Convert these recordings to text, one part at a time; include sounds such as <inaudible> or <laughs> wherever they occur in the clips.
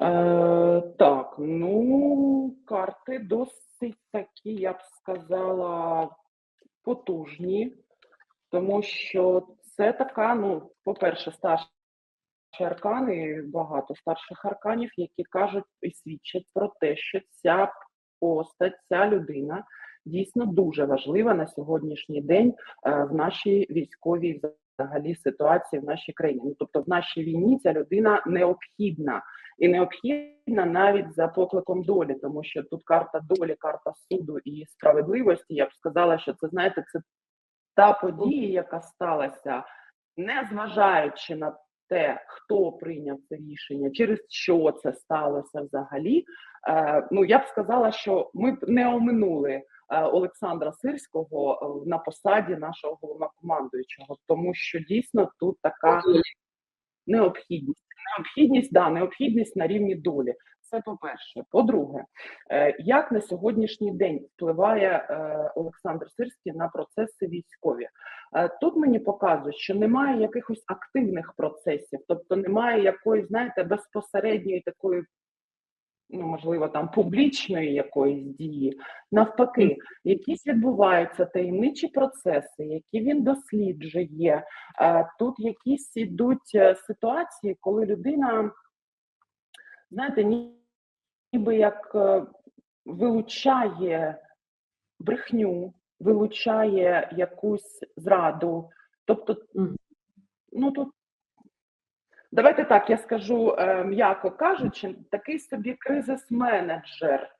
Е, так, ну, карти досить такі, я б сказала, потужні, тому що це така, ну, по-перше, старші аркани, багато старших арканів, які кажуть і свідчать про те, що ця постать, ця людина дійсно дуже важлива на сьогоднішній день е, в нашій військовій взагалі ситуації в нашій країні. Ну, тобто в нашій війні ця людина необхідна і необхідна навіть за покликом долі, тому що тут карта долі, карта суду і справедливості. Я б сказала, що це знаєте, це та подія, яка сталася, не зважаючи на те, хто прийняв це рішення, через що це сталося взагалі. Е, ну я б сказала, що ми б не оминули е, Олександра Сирського е, на посаді нашого головнокомандуючого, тому що дійсно тут така необхідність. Необхідність, да, необхідність на рівні долі. Це по-перше. По-друге, е, як на сьогоднішній день впливає е, Олександр Сирський на процеси військові? Е, тут мені показують, що немає якихось активних процесів, тобто немає якоїсь, знаєте, безпосередньої такої. Ну, можливо, там публічної якоїсь дії, навпаки, якісь відбуваються таємничі процеси, які він досліджує. Тут якісь ідуть ситуації, коли людина, знаєте, ніби як е, вилучає брехню, вилучає якусь зраду. Тобто, ну тут, давайте так, я скажу, е, м'яко кажучи, такий собі кризис-менеджер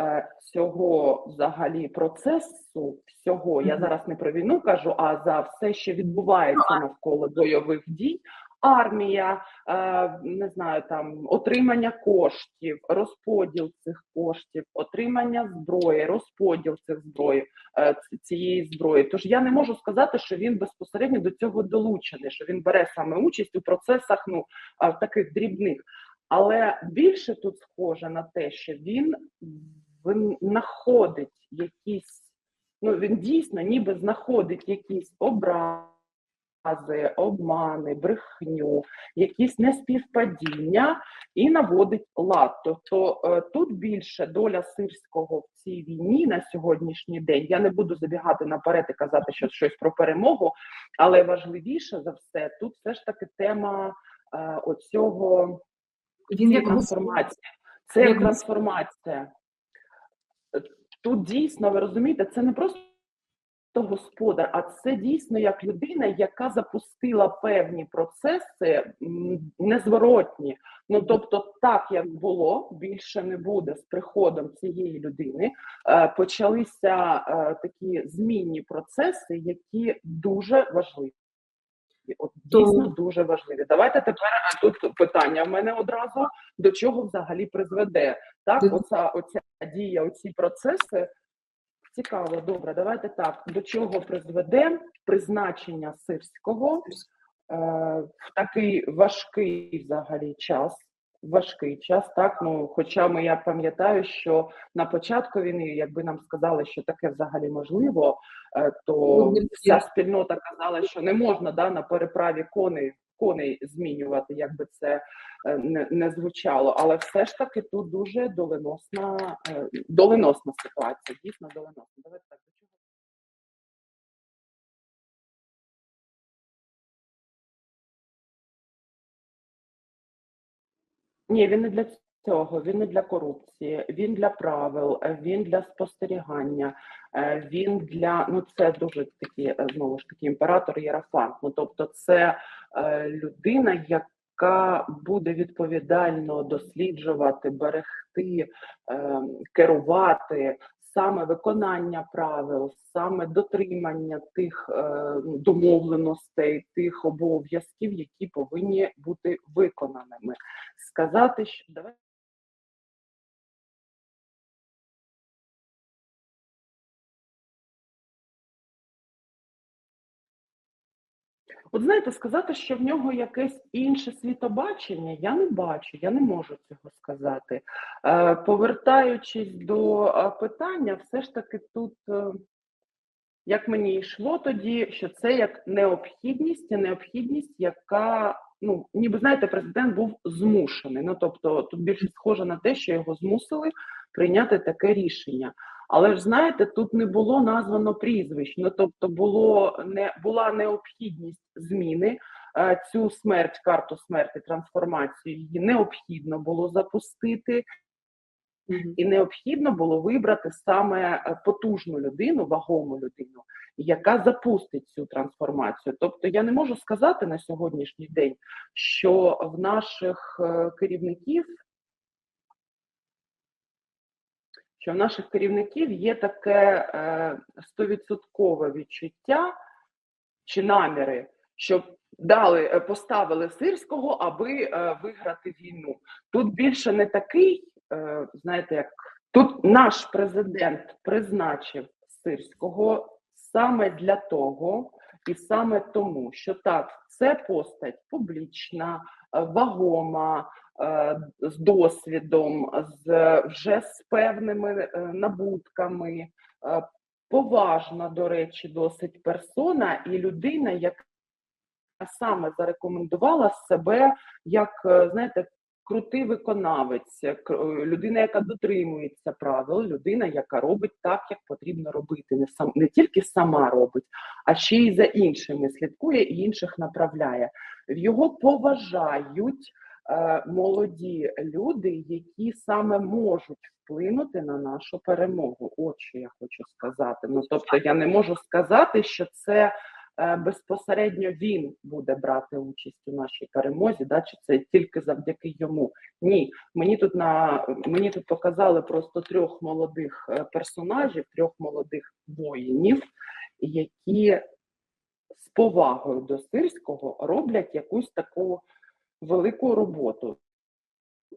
е, цього взагалі процесу, всього, я зараз не про війну кажу, а за все, що відбувається навколо бойових дій армія, е, не знаю, там отримання коштів, розподіл цих коштів, отримання зброї, розподіл цих зброї е, цієї зброї. Тож я не можу сказати, що він безпосередньо до цього долучений, що він бере саме участь у процесах ну таких дрібних. Але більше тут схоже на те, що він знаходить якісь, ну він дійсно ніби знаходить якісь образи, обмани, брехню, якісь неспівпадіння і наводить лад. Тобто е, тут більше доля сирського в цій війні на сьогоднішній день. Я не буду забігати наперед і казати що щось про перемогу, але важливіше за все, тут все ж таки тема е, оцього Він як трансформації. Це як трансформація. Тут дійсно ви розумієте, це не просто господар, а це дійсно як людина, яка запустила певні процеси незворотні. Ну тобто, так як було, більше не буде з приходом цієї людини. Е, почалися е, такі змінні процеси, які дуже важливі. От дійсно дуже важливі. Давайте тепер тут питання в мене одразу до чого взагалі призведе так. Оця оця дія, оці процеси Цікаво, добре, давайте так. До чого призведе призначення сирського е, в такий важкий взагалі час. Важкий час, так ну хоча ми я пам'ятаю, що на початку війни, якби нам сказали, що таке взагалі можливо, е, то ну, вся спільнота казала, що не можна да на переправі коней коней змінювати, як би це е, не, не звучало. Але все ж таки тут дуже доленосна е, доленосна ситуація. Дійсно доленосна. Давайте так. Ні, він не для цього, він не для корупції, він для правил, він для спостерігання, е, він для ну це дуже такі знову ж таки імператор Єрафант. Ну тобто, це Е, людина, яка буде відповідально досліджувати, берегти, е, керувати саме виконання правил, саме дотримання тих е, домовленостей, тих обов'язків, які повинні бути виконаними. Сказати, що давай. От знаєте, сказати, що в нього якесь інше світобачення, я не бачу, я не можу цього сказати. Е, повертаючись до е, питання, все ж таки тут, е, як мені йшло тоді, що це як необхідність, необхідність, яка ну ніби знаєте, президент був змушений. Ну тобто, тут більше схоже на те, що його змусили прийняти таке рішення. Але ж знаєте, тут не було названо прізвищ. Ну тобто, було не була необхідність зміни. Е, Цю смерть, карту смерті, трансформацію її необхідно було запустити. І необхідно було вибрати саме е, потужну людину, вагому людину, яка запустить цю трансформацію. Тобто я не можу сказати на сьогоднішній день, що в наших е, керівників, що в наших керівників є таке е, стовідсоткове відчуття чи наміри, щоб дали, е, поставили сирського, аби е, виграти війну. Тут більше не такий, знаєте, як тут наш президент призначив сирського саме для того, і саме тому, що так, це постать публічна, вагома, з досвідом, з вже з певними е, набутками. е, Поважна, до речі, досить персона і людина, яка саме зарекомендувала себе як, е, знаєте, крутий виконавець, е, людина, яка дотримується правил, людина, яка робить так, як потрібно робити, не сам не тільки сама робить, а ще й за іншими слідкує і інших направляє. Його поважають е, молоді люди, які саме можуть вплинути на нашу перемогу. От що я хочу сказати. Ну тобто, я не можу сказати, що це е, безпосередньо він буде брати участь у нашій перемозі, да, чи це тільки завдяки йому. Ні, мені тут на мені тут показали просто трьох молодих е, персонажів, трьох молодих воїнів, які з повагою до сирського роблять якусь таку велику роботу.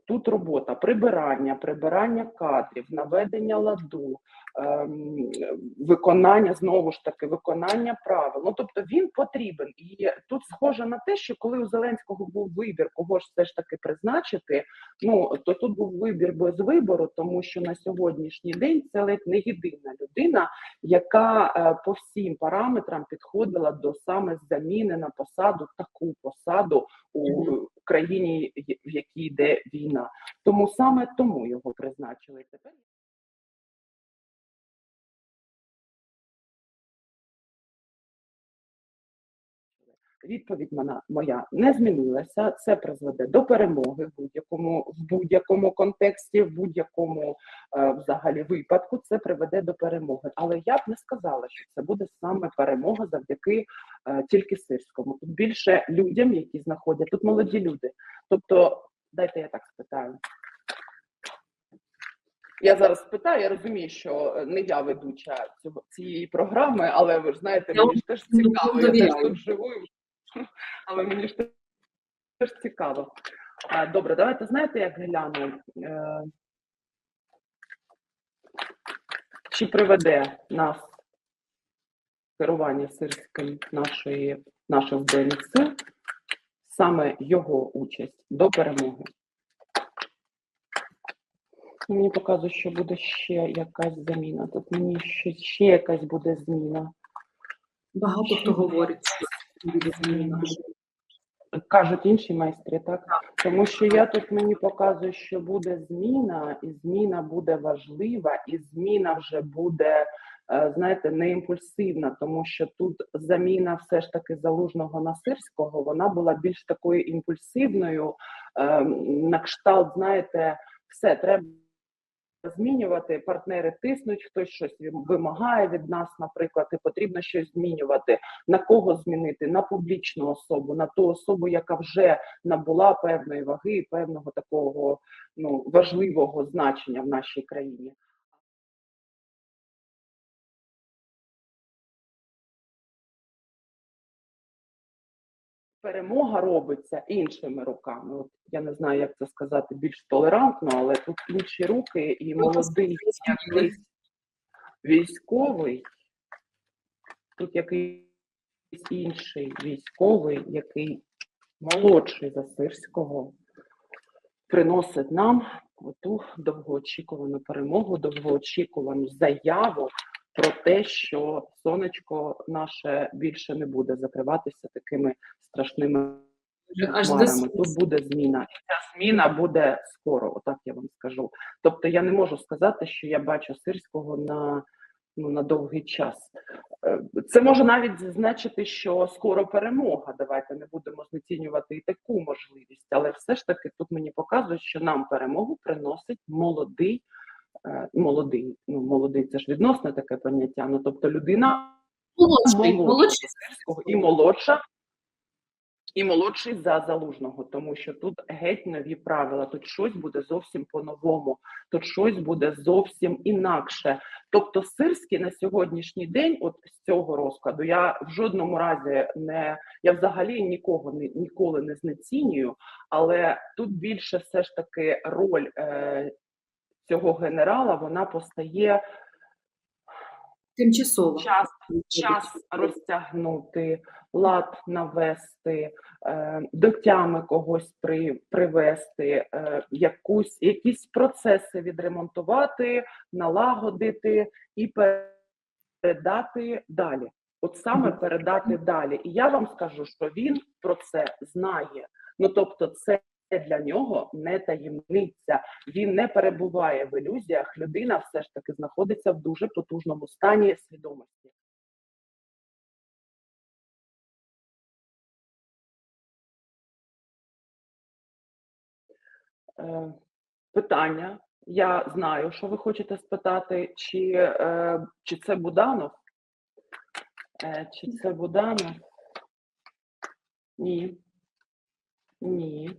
Тут робота прибирання, прибирання кадрів, наведення ладу, ем, виконання знову ж таки, виконання правил. Ну тобто він потрібен. І тут схоже на те, що коли у Зеленського був вибір, кого ж все ж таки призначити, ну то тут був вибір без вибору, тому що на сьогоднішній день це ледь не єдина людина, яка е, по всім параметрам підходила до саме заміни на посаду, таку посаду у. Країні, в якій йде війна. Тому саме тому його призначили тепер. Відповідь моя, моя не змінилася. Це призведе до перемоги в будь-якому в будь-якому контексті, в будь-якому е, взагалі випадку. Це приведе до перемоги. Але я б не сказала, що це буде саме перемога завдяки е, тільки сирському. Тут більше людям, які знаходять тут молоді люди. Тобто, дайте я так спитаю. Я зараз спитаю, я розумію, що е, не я ведуча цього цієї програми, але ви ж знаєте, мені ж теж цікаво. Я теж тут живу, <laughs> але мені ж теж цікаво. Добре, давайте знаєте, як гляну. Е, Чи приведе нас керування сирським нашої наших збройних сил саме його участь до перемоги? Мені показує, що буде ще якась заміна. Тут мені ще, ще якась буде зміна. Багато хто говорить, що. Кажуть інші майстри, так? Тому що я тут мені показую, що буде зміна, і зміна буде важлива, і зміна вже буде, е, знаєте, не імпульсивна, тому що тут заміна все ж таки залужного на сирського, вона була більш такою імпульсивною, е, на кшталт, знаєте, все треба. Змінювати партнери тиснуть, хтось щось вимагає від нас, наприклад, і потрібно щось змінювати. На кого змінити? На публічну особу, на ту особу, яка вже набула певної ваги, певного такого ну важливого значення в нашій країні. Перемога робиться іншими руками. От я не знаю, як це сказати більш толерантно, але тут інші руки і молодий якийсь військовий, тут якийсь інший військовий, який молодший за Сирського, приносить нам ту довгоочікувану перемогу, довгоочікувану заяву про те, що сонечко наше більше не буде закриватися такими страшними хмарами. Тут буде зміна. І ця зміна буде скоро, отак я вам скажу. Тобто я не можу сказати, що я бачу сирського на, ну, на довгий час. Е, Це може навіть значити, що скоро перемога. Давайте не будемо знецінювати і таку можливість, але все ж таки тут мені показують, що нам перемогу приносить молодий, молодий, ну молодий це ж відносне таке поняття. Ну тобто людина Молодший, молодший. І молодша, і молодший за залужного, тому що тут геть нові правила. Тут щось буде зовсім по-новому, тут щось буде зовсім інакше. Тобто, сирський на сьогоднішній день, от з цього розкладу, я в жодному разі не я взагалі нікого не ніколи не знецінюю, але тут більше все ж таки роль е, цього генерала вона постає Тимчасово. час час розтягнути, лад навести, е, до тями когось при, привести, е, якусь, якісь процеси відремонтувати, налагодити і передати далі. От саме передати далі. І я вам скажу, що він про це знає. Ну тобто, це для нього не таємниця. Він не перебуває в ілюзіях. Людина все ж таки знаходиться в дуже потужному стані свідомості. Е, Питання. Я знаю, що ви хочете спитати, чи, е, чи це Буданов? Е, Чи це Буданов? Ні. Ні.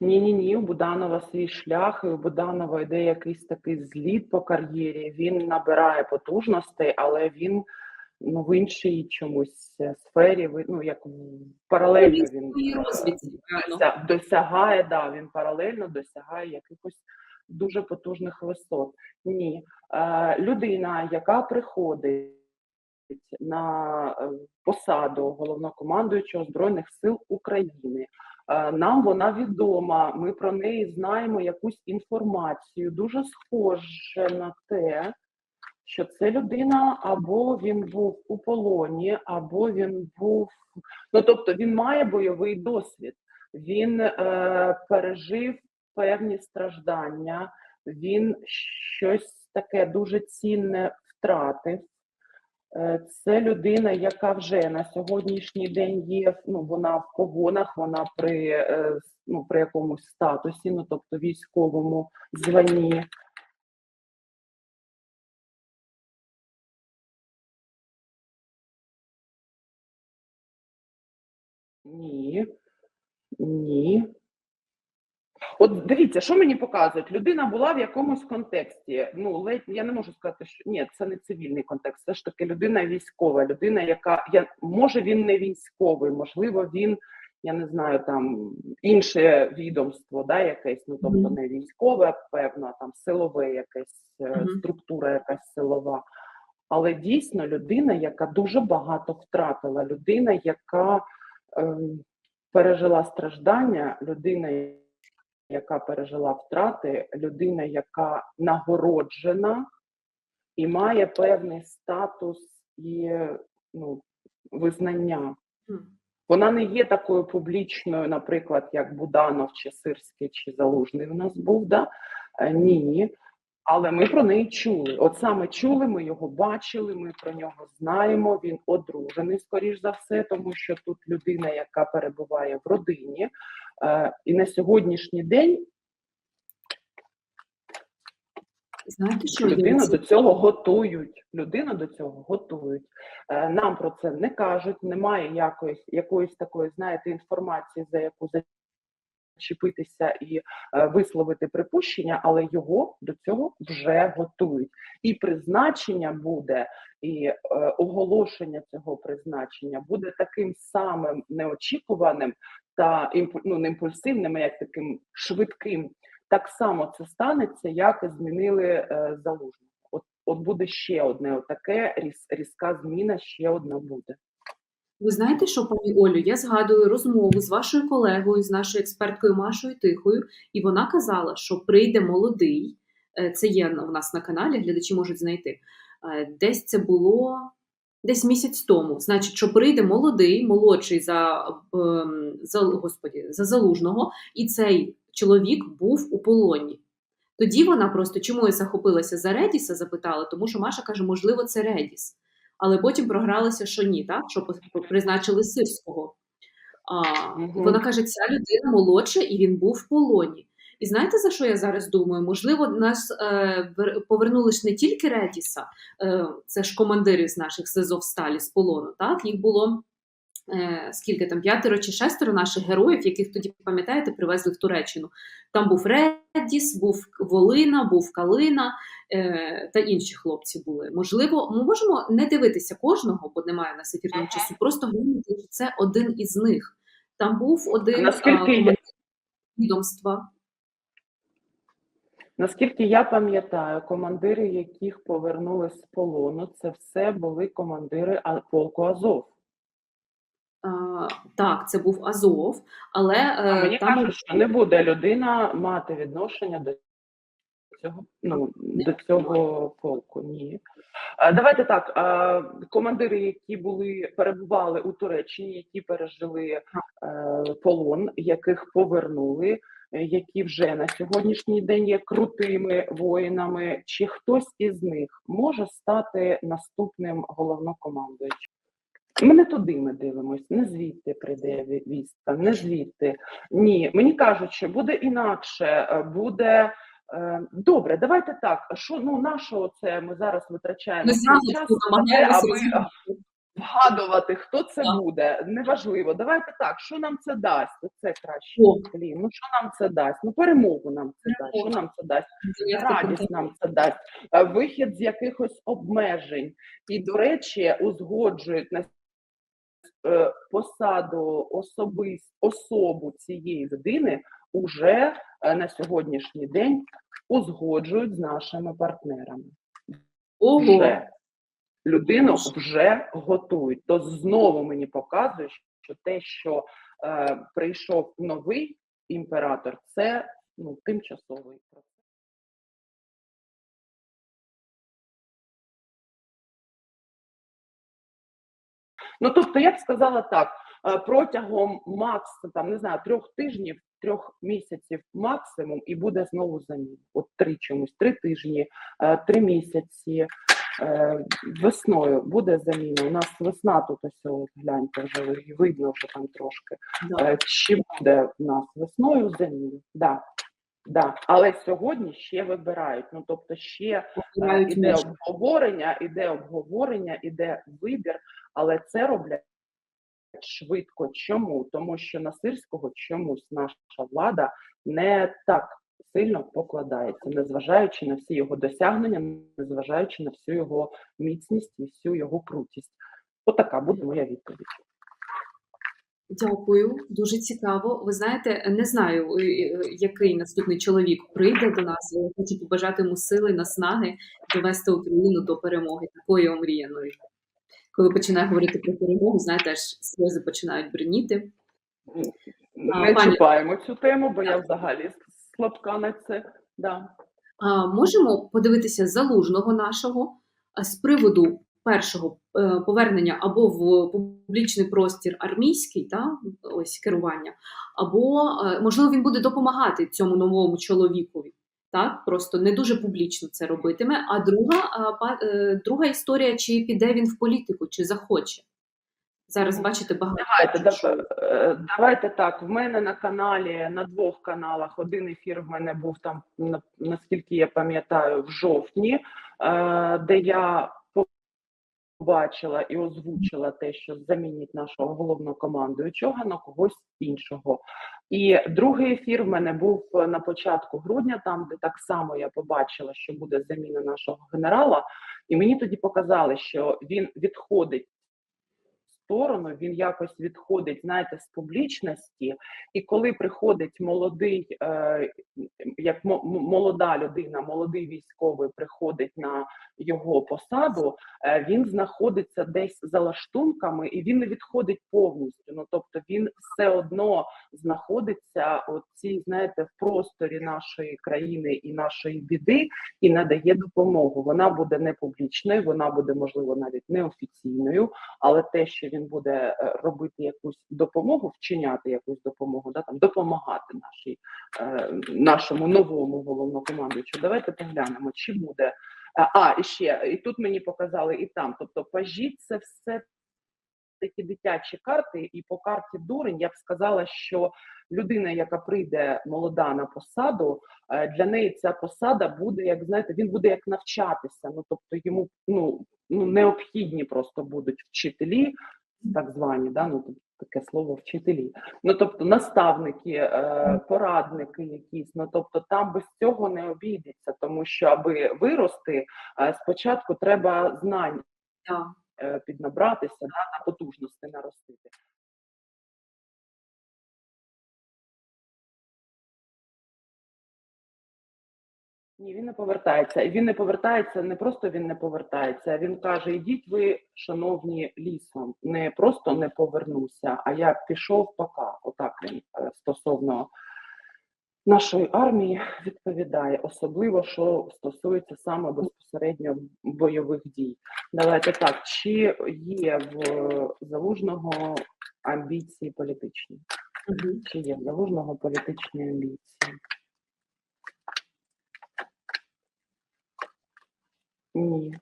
Ні, ні, ні. У Буданова свій шлях, і у Буданова йде якийсь такий зліт по кар'єрі. Він набирає потужностей, але він ну, в іншій чомусь е, сфері, ну як паралельно Він розвідці, досягає, да, він паралельно досягає якихось дуже потужних висот. Ні. Е, людина, яка приходить на е, посаду головнокомандуючого Збройних сил України. Е, Нам вона відома, ми про неї знаємо якусь інформацію. Дуже схоже на те, що це людина або він був у полоні, або він був. Ну тобто він має бойовий досвід, він е, пережив певні страждання, він щось таке дуже цінне втратив. Е, Це людина, яка вже на сьогоднішній день є. Ну вона в погонах, вона при, е, ну, при якомусь статусі, ну тобто військовому званні. Ні. Ні. От дивіться, що мені показують? Людина була в якомусь контексті. Ну, ледь я не можу сказати, що ні, це не цивільний контекст. Все ж таки людина військова, людина, яка я може він не військовий, можливо, він, я не знаю, там інше відомство, да, якесь, ну тобто не військове, певно, там силове якесь е, структура, якась силова. Але дійсно людина, яка дуже багато втратила, людина, яка ем, пережила страждання, людина, яка пережила втрати, людина, яка нагороджена і має певний статус і ну, визнання. Вона не є такою публічною, наприклад, як Буданов, чи Сирський, чи Залужний у нас був. Да? Е, Ні. Але ми про неї чули. От саме чули, ми його бачили, ми про нього знаємо. Він одружений, скоріш за все, тому що тут людина, яка перебуває в родині. Е, І на сьогоднішній день Знаєте, що людину до цього готують. Людину до цього готують. Е, Нам про це не кажуть. Немає якоїсь якоїсь такої, знаєте, інформації, за яку зачепитися і е, висловити припущення, але його до цього вже готують. І призначення буде, і оголошення цього призначення буде таким самим неочікуваним та ну, не імпульсивним, а як таким швидким. Так само це станеться, як змінили е, залужного. От, от буде ще одне таке різ, різка зміна, ще одна буде. Ви знаєте, що, пані Олю, я згадую розмову з вашою колегою, з нашою експерткою Машою Тихою, і вона казала, що прийде молодий. е, Це є в нас на каналі, глядачі можуть знайти. Е, Десь це було десь місяць тому. Значить, що прийде молодий, молодший за, ем, за, господі, за залужного, і цей чоловік був у полоні. Тоді вона просто чому я захопилася за Редіса, запитала, тому що Маша каже, можливо, це Редіс. Але потім програлася, що ні, так? що призначили сирського. А. Вона каже, ця людина молодша, і він був в полоні. І знаєте, за що я зараз думаю? Можливо, нас е, вер- повернули ж не тільки Редіса, е, це ж командири з наших з Азовсталі з полону. Так, їх було е, скільки там п'ятеро чи шестеро наших героїв, яких тоді пам'ятаєте, привезли в Туреччину. Там був Редіс, був Волина, був Калина е, та інші хлопці були. Можливо, ми можемо не дивитися кожного, бо немає у нас ефірного Ага. часу. Просто глянути, що це один із них. Там був один Наскільки а, відомства. Наскільки я пам'ятаю, командири, яких повернули з полону, це все були командири А- полку Азов. А, так, це був Азов, але А е, мені там кажуть, що не буде людина мати відношення до цього, ну, до цього полку. Ні. А, Давайте так. а, Командири, які були перебували у Туреччині, які пережили е, полон, яких повернули, які вже на сьогоднішній день є крутими воїнами, чи хтось із них може стати наступним головнокомандуючим? Ми не туди ми дивимось, не звідти прийде ві- вістка, не звідти. Ні, мені кажуть, що буде інакше, е, буде. е, Добре, давайте так. Що ну нашого це ми зараз витрачаємо ми час аби. Вгадувати, хто це Так. буде. Неважливо. Давайте так. Що нам це дасть? Це краще. О. Блін, ну що нам це дасть? Ну перемогу нам це дасть. Що нам це дасть? Радість нам це дасть. Е, Вихід з якихось обмежень. І, до речі, узгоджують на е, посаду особист, особу цієї людини уже е, на сьогоднішній день узгоджують з нашими партнерами. Ого, Вже людину вже готують. То знову мені показує, що те, що е, прийшов новий імператор, це ну, тимчасовий процес. Ну, тобто, я б сказала так, е, протягом макс, там, не знаю, трьох тижнів, трьох місяців максимум, і буде знову заміна. От три чомусь, три тижні, е, три місяці. Е, Весною буде заміна. У нас весна тут ось, от, гляньте, вже видно вже там трошки. да. Е, Чи буде в нас весною заміна? Да. Да. Але сьогодні ще вибирають. Ну тобто ще Е, Обирають Іде між. обговорення, іде обговорення, іде вибір, але це роблять швидко. Чому? Тому що на сирського чомусь наша влада не так сильно покладається, незважаючи на всі його досягнення, незважаючи на всю його міцність і всю його крутість. Отака буде моя відповідь. Дякую, дуже цікаво. Ви знаєте, не знаю, е, е, який наступний чоловік прийде до нас. Я хочу побажати йому сили, наснаги довести Україну до перемоги, такої омріяної. Коли починаю говорити про перемогу, знаєте, аж сльози починають бриніти. А, Не пані- цю тему, бо я взагалі слабка на це. Да. А, можемо подивитися залужного нашого з приводу першого е, повернення або в публічний простір армійський, та, ось керування, або е, можливо він буде допомагати цьому новому чоловікові. Так, просто не дуже публічно це робитиме. А друга, е, друга історія, чи піде він в політику, чи захоче. Зараз бачите багато. Давайте, е, давайте так. В мене на каналі на двох каналах один ефір в мене був там, на- наскільки я пам'ятаю, в жовтні, е, де я побачила і озвучила те, що замінить нашого головного командуючого на когось іншого. І другий ефір в мене був на початку грудня, там де так само я побачила, що буде заміна нашого генерала, і мені тоді показали, що він відходить сторону, він якось відходить, знаєте, з публічності. І коли приходить молодий, е, як молода людина, молодий військовий приходить на його посаду, е, він знаходиться десь за лаштунками і він не відходить повністю. Ну тобто він все одно знаходиться у цій, знаєте, в просторі нашої країни і нашої біди і надає допомогу. Вона буде не публічною, вона буде можливо навіть неофіційною, але те, що він буде е, робити якусь допомогу, вчиняти якусь допомогу, да там допомагати нашій е, нашому новому головнокомандуючу. Давайте поглянемо, чи буде. А, А, і ще і тут мені показали і там. Тобто, пажіть це все такі дитячі карти, і по карті дурень я б сказала, що людина, яка прийде молода на посаду, е, для неї ця посада буде, як знаєте, він буде як навчатися. Ну тобто йому ну, ну необхідні просто будуть вчителі, так звані, да, ну таке слово вчителі. Ну тобто наставники, е, порадники якісь. Ну тобто там без цього не обійдеться, тому що аби вирости, е, спочатку треба знань е, піднабратися, да, на потужності наростити. Ні, він не повертається. Він не повертається, не просто він не повертається, він каже: ідіть ви, шановні, лісом. Не просто не повернуся, а я пішов пока. Отак він е, стосовно нашої армії відповідає, особливо що стосується саме безпосередньо бойових дій. Давайте так, чи є в залужного амбіції політичні? Мгм. Чи є в залужного політичні амбіції? Ні.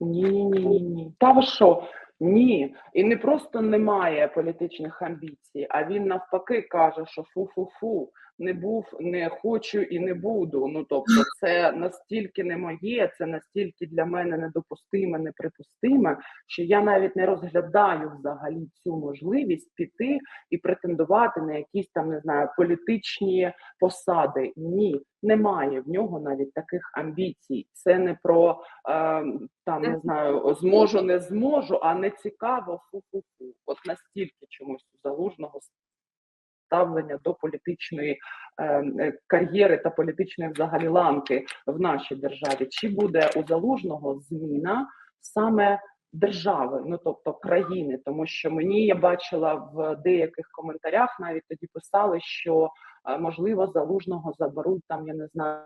Ні, ні, ні, ні, ні. Та ви що? Ні. І не просто немає політичних амбіцій, а він навпаки каже, що фу-фу-фу, не був, не хочу і не буду. Ну тобто, це настільки не моє, це настільки для мене недопустиме, неприпустиме, що я навіть не розглядаю взагалі цю можливість піти і претендувати на якісь там, не знаю, політичні посади. Ні, немає в нього навіть таких амбіцій. Це не про е, там не знаю, зможу, не зможу, а не цікаво фу-фу-фу. От настільки чомусь залужного ставлення до політичної е, е, кар'єри та політичної взагалі ланки в нашій державі. Чи буде у залужного зміна саме держави, ну тобто країни, тому що мені я бачила в деяких коментарях, навіть тоді писали, що е, можливо залужного заберуть там, я не знаю.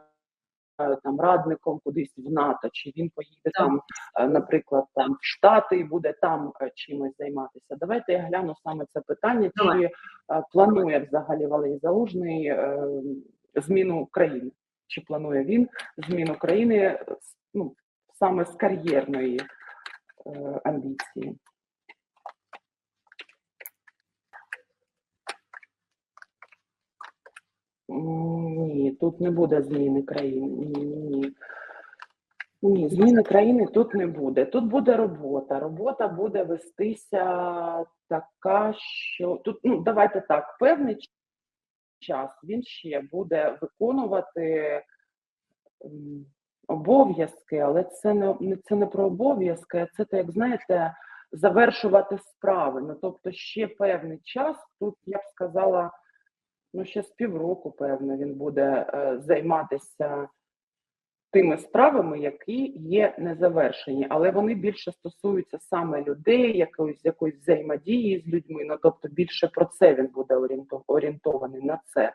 Е, Там радником кудись в НАТО, чи він поїде там, е, наприклад, там в Штати і буде там е, чимось займатися. Давайте я гляну саме це питання, чи планує взагалі Валерій Залужний зміну країни? Чи планує він зміну країни ну, саме з кар'єрної амбіції? Ні, тут не буде зміни країни. Ні, ні, ні. Ні, зміни країни тут не буде. Тут буде робота. Робота буде вестися така, що тут, ну давайте так, певний час він ще буде виконувати обов'язки, але це не, це не про обов'язки, а це, як знаєте, завершувати справи. Ну тобто ще певний час. Тут я б сказала, ну ще з півроку, певно, він буде е, займатися тими справами, які є незавершені, але вони більше стосуються саме людей, якоїсь якоїсь взаємодії з людьми. Ну тобто більше про це він буде орієнто- орієнтований на це.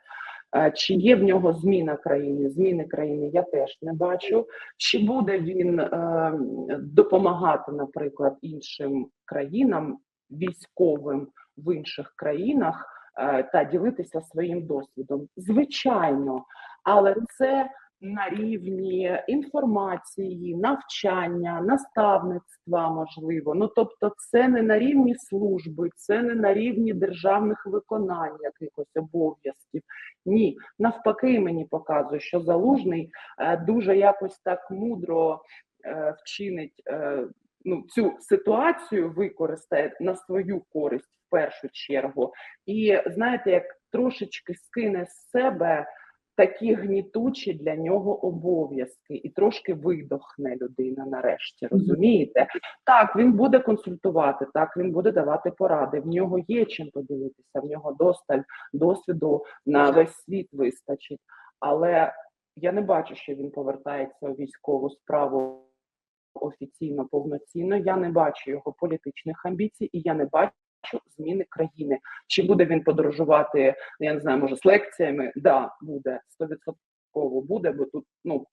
Е, Чи є в нього зміна країни? Зміни країни я теж не бачу. Чи буде він е, допомагати, наприклад, іншим країнам військовим в інших країнах та ділитися своїм досвідом? Звичайно, але це на рівні інформації, навчання, наставництва, можливо. Ну тобто, це не на рівні служби, це не на рівні державних виконань якихось обов'язків. Ні, навпаки, мені показує, що залужний е, дуже якось так мудро е, вчинить. е, Ну, цю ситуацію використає на свою користь в першу чергу, і знаєте, як трошечки скине з себе такі гнітучі для нього обов'язки, і трошки видохне людина нарешті. Розумієте? Так, він буде консультувати, так він буде давати поради. В нього є чим поділитися, в нього досталь досвіду на весь світ вистачить. Але я не бачу, що він повертається у військову справу офіційно повноцінно. Я не бачу його політичних амбіцій, і я не бачу зміни країни. Чи буде він подорожувати? Я не знаю, може з лекціями? Да, буде стовідсотково буде, бо тут ну.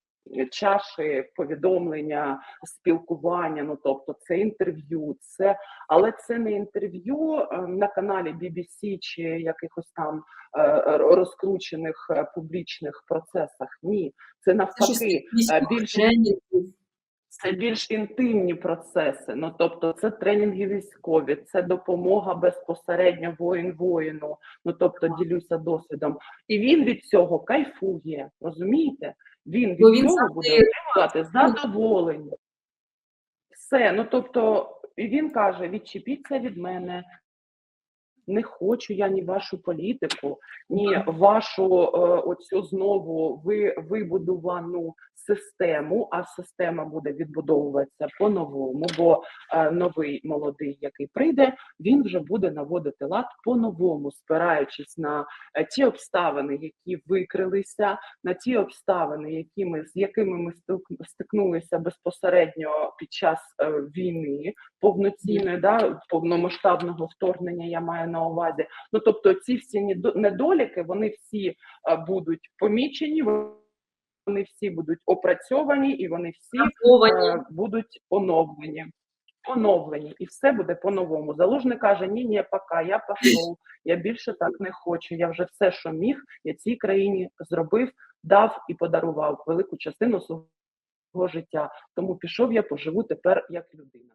Чаші, повідомлення, спілкування, ну тобто це інтерв'ю, це але це не інтерв'ю е, на каналі BBC чи якихось там е, розкручених е, публічних процесах. Ні, це навпаки військових більш тренінгів. Це більш інтимні процеси. Ну тобто, це тренінги військові, це допомога безпосередньо воїн воїну. Ну тобто, ділюся досвідом. І він від цього кайфує. Розумієте? Він від він цього буде отримувати задоволення. Все. Ну тобто, і він каже: відчепіться від мене. Не хочу я ні вашу політику, ні вашу е, оцю знову ви, вибудувану систему, а система буде відбудовуватися по-новому, бо е, новий молодий, який прийде, він вже буде наводити лад по-новому, спираючись на е, ті обставини, які викрилися, на ті обставини, які ми, з якими ми стик- стикнулися безпосередньо під час е, війни повноцінної, да, повномасштабного вторгнення, я маю на увазі. Ну тобто, ці всі недоліки, вони всі е, будуть помічені, вони всі будуть опрацьовані і вони всі е, будуть оновлені. Оновлені, і все буде по-новому. Залужний каже: ні, ні, пока, я пішов, я більше так не хочу. Я вже все, що міг, я цій країні зробив, дав і подарував велику частину свого життя. Тому пішов я, поживу тепер як людина.